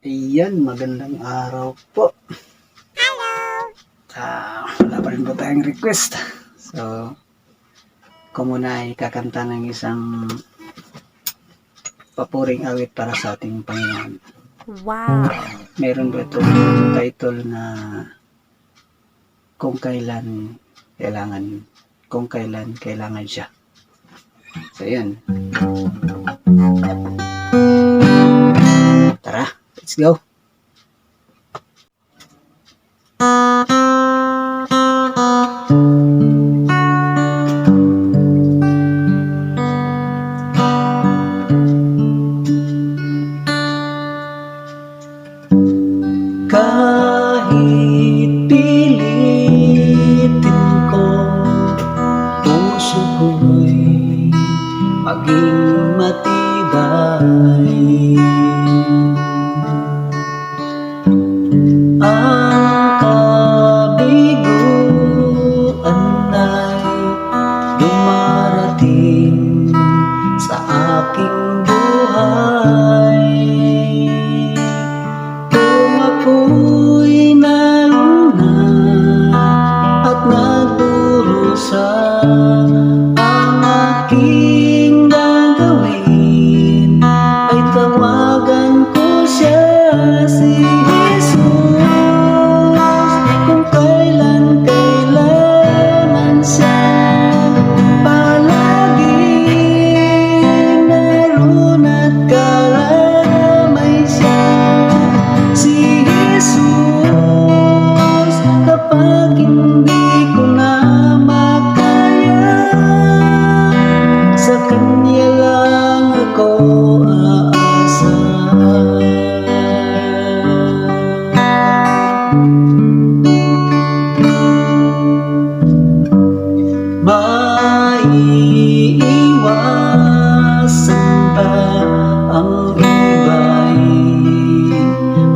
Iyan, magandang araw po. Hello! Ah, wala pa rin po tayong request. So, ko muna ay kakanta ng isang papuring awit para sa ating Panginoon. Wow. Meron ba itong title na kung kailan kailangan kung kailan kailangan siya. So, yan. Go. Kahit pilitin ko Puso ko'y maging matibay love. Maiiwasan ba ang iba'y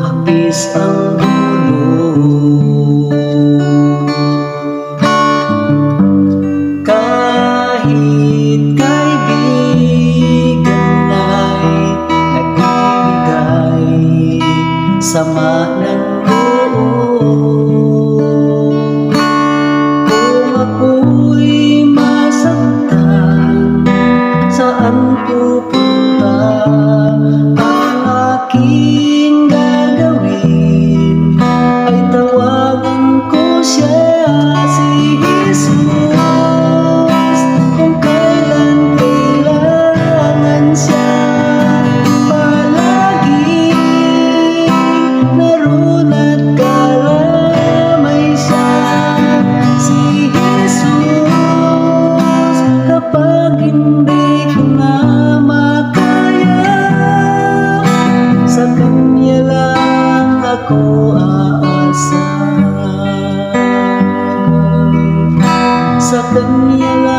ang dulo. Kahit kaibigan ay nagbibigay sama ng saan pupunta ang aking gagawin? Ay tawagan ko siya ko aasa sa kanya lang.